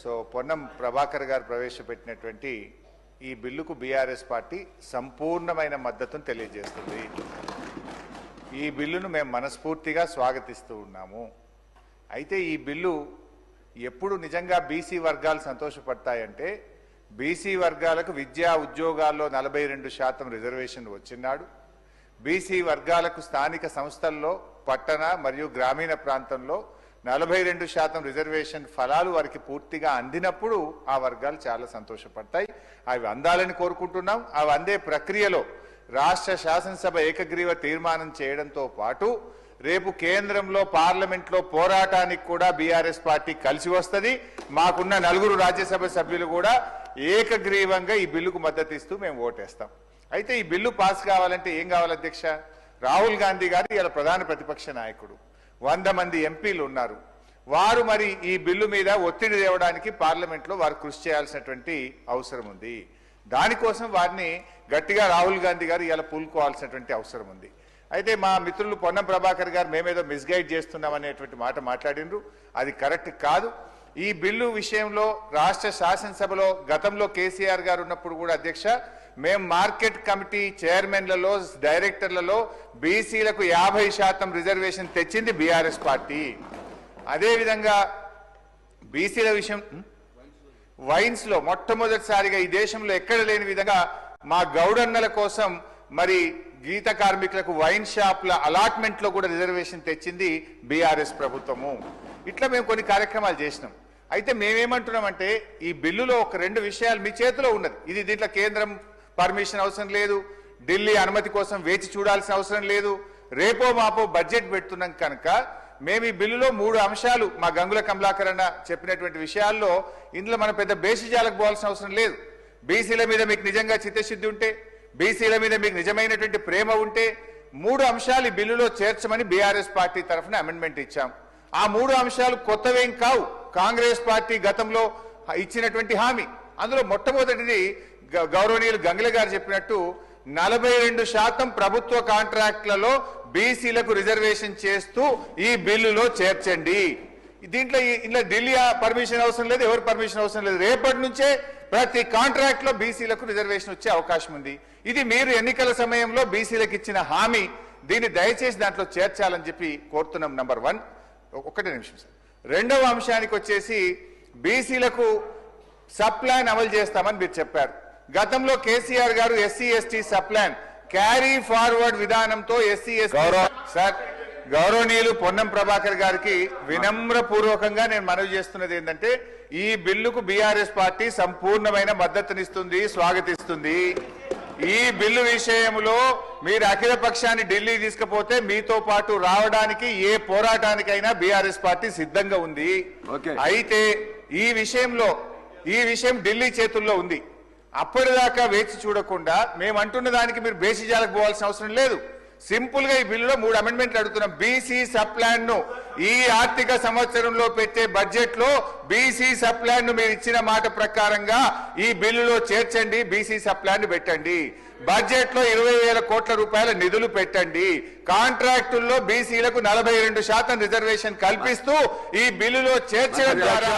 So Ponnam Prabhakar గారు ప్రవేశపెట్టినటువంటి ఈ బిల్లుకు బీఆర్ఎస్ పార్టీ సంపూర్ణమైన మద్దతును తెలియజేస్తుంది. ఈ బిల్లును మేము మనస్ఫూర్తిగా స్వాగతిస్తూ ఉన్నాము. అయితే ఈ బిల్లు ఎప్పుడు నిజంగా బీసీ వర్గాలు సంతోషపడతాయంటే బీసీ వర్గాలకు విద్యా ఉద్యోగాల్లో నలభై రెండు శాతం రిజర్వేషన్ వచ్చినాడు బీసీ వర్గాలకు స్థానిక సంస్థల్లో పట్టణ మరియు గ్రామీణ ప్రాంతంలో నలభై రెండు శాతం రిజర్వేషన్ ఫలాలు వారికి పూర్తిగా అందినప్పుడు ఆ వర్గాలు చాలా సంతోషపడతాయి. అవి అందాలని కోరుకుంటున్నాం. అవి అందే ప్రక్రియలో రాష్ట్ర శాసనసభ ఏకగ్రీవ తీర్మానం చేయడంతో పాటు రేపు కేంద్రంలో పార్లమెంట్లో పోరాటానికి కూడా బీఆర్ఎస్ పార్టీ కలిసి వస్తుంది. మాకున్న నలుగురు రాజ్యసభ సభ్యులు కూడా ఏకగ్రీవంగా ఈ బిల్లుకు మద్దతు ఇస్తూ మేము ఓటేస్తాం. అయితే ఈ బిల్లు పాస్ కావాలంటే ఏం కావాలి అధ్యక్ష? రాహుల్ గాంధీ గారు ఇలా ప్రధాన ప్రతిపక్ష నాయకుడు. వంద మంది ఎంపీలు ఉన్నారు. వారు మరి ఈ బిల్లు మీద ఒత్తిడి తేవడానికి పార్లమెంట్లో వారు కృషి చేయాల్సినటువంటి అవసరం ఉంది. దానికోసం వారిని గట్టిగా రాహుల్ గాంధీ గారు ఇలా పూలుకోవాల్సినటువంటి అవసరం ఉంది. అయితే మా మిత్రులు పొన్నం ప్రభాకర్ గారు మేమేదో మిస్గైడ్ చేస్తున్నాం అనేటువంటి మాట మాట్లాడినరు అది కరెక్ట్ కాదు. ఈ బిల్లు విషయంలో రాష్ట్ర శాసనసభలో గతంలో కేసీఆర్ గారు ఉన్నప్పుడు కూడా అధ్యక్ష మేము మార్కెట్ కమిటీ చైర్మన్లలో డైరెక్టర్లలో బీసీలకు యాభై శాతం రిజర్వేషన్ తెచ్చింది బీఆర్ఎస్ పార్టీ. అదేవిధంగా బీసీల విషయం వైన్స్లో మొట్టమొదటిసారిగా ఈ దేశంలో ఎక్కడ లేని విధంగా మా గౌడన్నల కోసం మరి గీత కార్మికులకు వైన్ షాప్ల అలాట్మెంట్లో కూడా రిజర్వేషన్ తెచ్చింది బీఆర్ఎస్ ప్రభుత్వము. ఇట్లా మేము కొన్ని కార్యక్రమాలు చేసినాం. అయితే మేమేమంటున్నామంటే ఈ బిల్లులో ఒక రెండు విషయాలు మీ చేతిలో ఉన్నది. ఇది దీంట్లో కేంద్రం పర్మిషన్ అవసరం లేదు ఢిల్లీ అనుమతి కోసం వేచి చూడాల్సిన అవసరం లేదు రేపో మాపో బడ్జెట్ పెడుతున్నాం కనుక మేము ఈ బిల్లులో మూడు అంశాలు మా గంగుల కమలాకర్ అన్న చెప్పినటువంటి విషయాల్లో ఇందులో మనం పెద్ద బేసిజాలకు పోవాల్సిన అవసరం లేదు. బీసీల మీద మీకు నిజంగా చిత్తశుద్ధి ఉంటే బీసీల మీద మీకు నిజమైనటువంటి ప్రేమ ఉంటే మూడు అంశాలు ఈ బిల్లులో చేర్చమని బీఆర్ఎస్ పార్టీ తరఫున అమెండ్మెంట్ ఇచ్చాం. ఆ మూడు అంశాలు కొత్తవేం కావు. కాంగ్రెస్ పార్టీ గతంలో ఇచ్చినటువంటి హామీ. అందులో మొట్టమొదటిది గ- గౌరవనీయులు గంగుల గారు చెప్పినట్టు నలభై రెండు శాతం ప్రభుత్వ కాంట్రాక్ట్లలో బీసీలకు రిజర్వేషన్ చేస్తూ ఈ బిల్లులో చేర్చండి. దీంట్లో ఈ- ఇంట్లో ఢిల్లీ పర్మిషన్ అవసరం లేదు ఎవరు పర్మిషన్ అవసరం లేదు. రేపటి నుంచే ప్రతి కాంట్రాక్ట్లో బీసీలకు రిజర్వేషన్ వచ్చే అవకాశం ఉంది. ఇది మీరు ఎన్నికల సమయంలో బీసీలకు ఇచ్చిన హామీ. దీన్ని దయచేసి దాంట్లో చేర్చాలని చెప్పి కోరుతున్నాం నంబర్ వన్. ఒకటే నిమిషం సార్. రెండవ అంశానికి వచ్చేసి బీసీలకు సప్లాన్ అమలు చేస్తామని మీరు చెప్పారు. గతంలో కేసీఆర్ గారు SC ST subplan carry forward విధానంతో ఎస్సీ గౌరవ సార్ గౌరవనీయులు పొన్నం ప్రభాకర్ గారికి వినమ్ర పూర్వకంగా నేను మనవి చేస్తున్నది ఏంటంటే ఈ బిల్లుకు బీఆర్ఎస్ పార్టీ సంపూర్ణమైన మద్దతునిస్తుంది స్వాగతిస్తుంది. ఈ బిల్లు విషయంలో మీరు అఖిల పక్షాన్ని ఢిల్లీ తీసుకుపోతే మీతో పాటు రావడానికి ఏ పోరాటానికైనా బీఆర్ఎస్ పార్టీ సిద్ధంగా ఉంది. ఓకే. అయితే ఈ విషయంలో ఈ విషయం ఢిల్లీ చేతుల్లో ఉంది. అప్పటిదాకా వేచి చూడకుండా మేము అంటున్న దానికి మీరు బేసిజాలకు పోవాల్సిన అవసరం లేదు. సింపుల్గా ఈ బిల్లులో మూడు అమెండ్మెంట్లు అడుగుతున్నాం. బీసీ సప్లాన్ను ఈ ఆర్థిక సంవత్సరంలో పెట్టే బడ్జెట్లో బీసీ సప్లాన్ను మీరు ఇచ్చిన మాట ప్రకారంగా ఈ బిల్లులో చేర్చండి. బీసీ సప్లాన్ను పెట్టండి. బడ్జెట్లో ఇరవై వేల కోట్ల రూపాయల నిధులు పెట్టండి. కాంట్రాక్టుల్లో బీసీలకు నలభై రెండు శాతం రిజర్వేషన్ కల్పిస్తూ ఈ బిల్లులో చేర్చడం ద్వారా